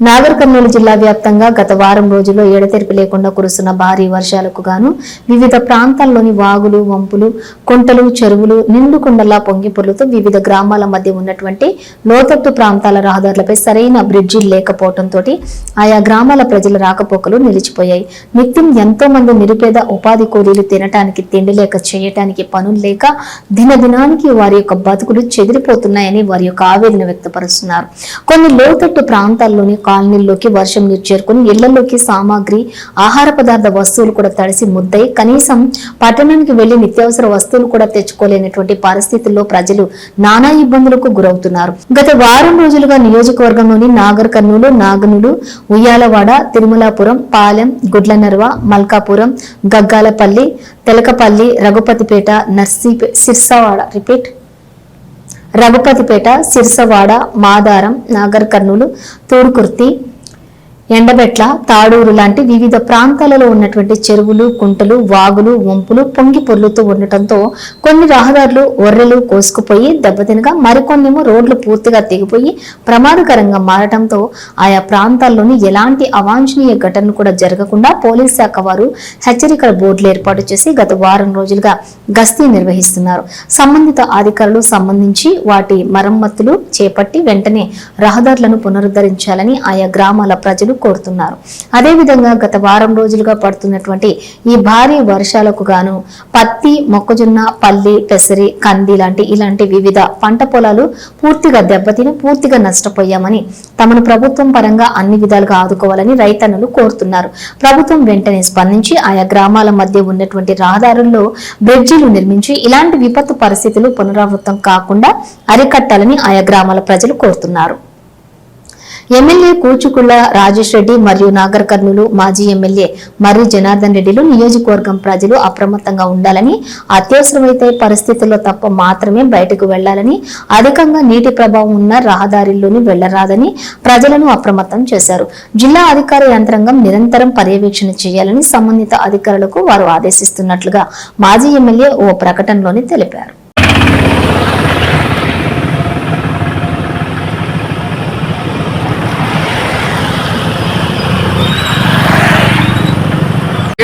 నాగర్ కర్నూలు జిల్లా వ్యాప్తంగా గత వారం రోజుల్లో ఎడతెరిపి లేకుండా కురుస్తున్న భారీ వర్షాలకు గాను వివిధ ప్రాంతాల్లోని వాగులు వంపులు కుంటలు చెరువులు నిండు కుండలా పొంగి పొర్లుతూ వివిధ గ్రామాల మధ్య ఉన్నటువంటి లోతట్టు ప్రాంతాల రహదారులపై సరైన బ్రిడ్జిలు లేకపోవడంతో ఆయా గ్రామాల ప్రజల రాకపోకలు నిలిచిపోయాయి. నిత్యం ఎంతో మంది నిరుపేద ఉపాధి కూలీలు తినటానికి తిండి లేక చేయటానికి పనులు లేక దినదినానికి వారి యొక్క బతుకులు చెదిరిపోతున్నాయని వారి యొక్క ఆవేదన వ్యక్తపరుస్తున్నారు. కొన్ని లోతట్టు ప్రాంతాల్లోని కాలనీల్లోకి వర్షం నీరు చేరుకుని ఇళ్ళలోకి సామాగ్రి ఆహార పదార్థ వస్తువులు కూడా తడిసి ముద్దై కనీసం పట్టణానికి వెళ్ళి నిత్యావసర వస్తువులు కూడా తెచ్చుకోలేనటువంటి పరిస్థితుల్లో ప్రజలు నానా ఇబ్బందులకు గురవుతున్నారు. గత వారం రోజులుగా నియోజకవర్గంలోని నాగర్ కర్నూలు నాగనులు ఉయ్యాలవాడ తిరుమలాపురం పాలెం గుడ్లనర్వ మల్కాపురం గగ్గాలపల్లి తెలకపల్లి రఘుపతిపేట నర్సీ సిర్సవాడ రిపీట్ రఘుపతిపేట సిరిసవాడ మాదారం నాగర్ కర్నూలు తూడుకుర్తి ఎండబెట్ల తాడూరు లాంటి వివిధ ప్రాంతాలలో ఉన్నటువంటి చెరువులు కుంటలు వాగులు వంపులు పొంగి పొర్లుతూ ఉండటంతో కొన్ని రహదారులు ఒర్రెలు కోసుకుపోయి దెబ్బతినగా మరికొన్నేమో రోడ్లు పూర్తిగా తెగిపోయి ప్రమాదకరంగా మారటంతో ఆయా ప్రాంతాల్లోని ఎలాంటి అవాంఛనీయ ఘటనలు కూడా జరగకుండా పోలీస్ శాఖ వారు హెచ్చరికల బోర్డులు ఏర్పాటు చేసి గత వారం రోజులుగా గస్తీ నిర్వహిస్తున్నారు. సంబంధిత అధికారులు సంబంధించి వాటి మరమ్మతులు చేపట్టి వెంటనే రహదారులను పునరుద్ధరించాలని ఆయా గ్రామాల ప్రజలు కోరుతున్నారు. అదేవిధంగా గత వారం రోజులుగా పడుతున్నటువంటి ఈ భారీ వర్షాలకు గాను పత్తి మొక్కజొన్న పల్లి పెసరి కంది లాంటి ఇలాంటి వివిధ పంట పొలాలు పూర్తిగా దెబ్బతిని పూర్తిగా నష్టపోయామని తమను ప్రభుత్వం పరంగా అన్ని విధాలుగా ఆదుకోవాలని రైతన్నలు కోరుతున్నారు. ప్రభుత్వం వెంటనే స్పందించి ఆయా గ్రామాల మధ్య ఉన్నటువంటి రహదారుల్లో బ్రిడ్జిలు నిర్మించి ఇలాంటి విపత్తు పరిస్థితులు పునరావృతం కాకుండా అరికట్టాలని ఆయా గ్రామాల ప్రజలు కోరుతున్నారు. ఎమ్మెల్యే కూచుకుళ్ళ రాజేష్ రెడ్డి మరియు నాగర్ కర్నూలు మాజీ ఎమ్మెల్యే మర్రి జనార్దన్ రెడ్డిలు నియోజకవర్గం ప్రజలు అప్రమత్తంగా ఉండాలని అత్యవసరమైతే పరిస్థితుల్లో తప్ప మాత్రమే బయటకు వెళ్ళాలని అధికంగా నీటి ప్రభావం ఉన్న రహదారిల్లోని వెళ్ళరాదని ప్రజలను అప్రమత్తం చేశారు. జిల్లా అధికార యంత్రాంగం నిరంతరం పర్యవేక్షణ చేయాలని సంబంధిత అధికారులకు వారు ఆదేశిస్తున్నట్లుగా మాజీ ఎమ్మెల్యే ఓ ప్రకటనలోని తెలిపారు.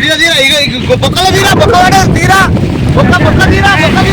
Tira, tira, tira, tira, tira, tira, tira, tira, tira, tira, tira, tira, tira, tira, tira, tira,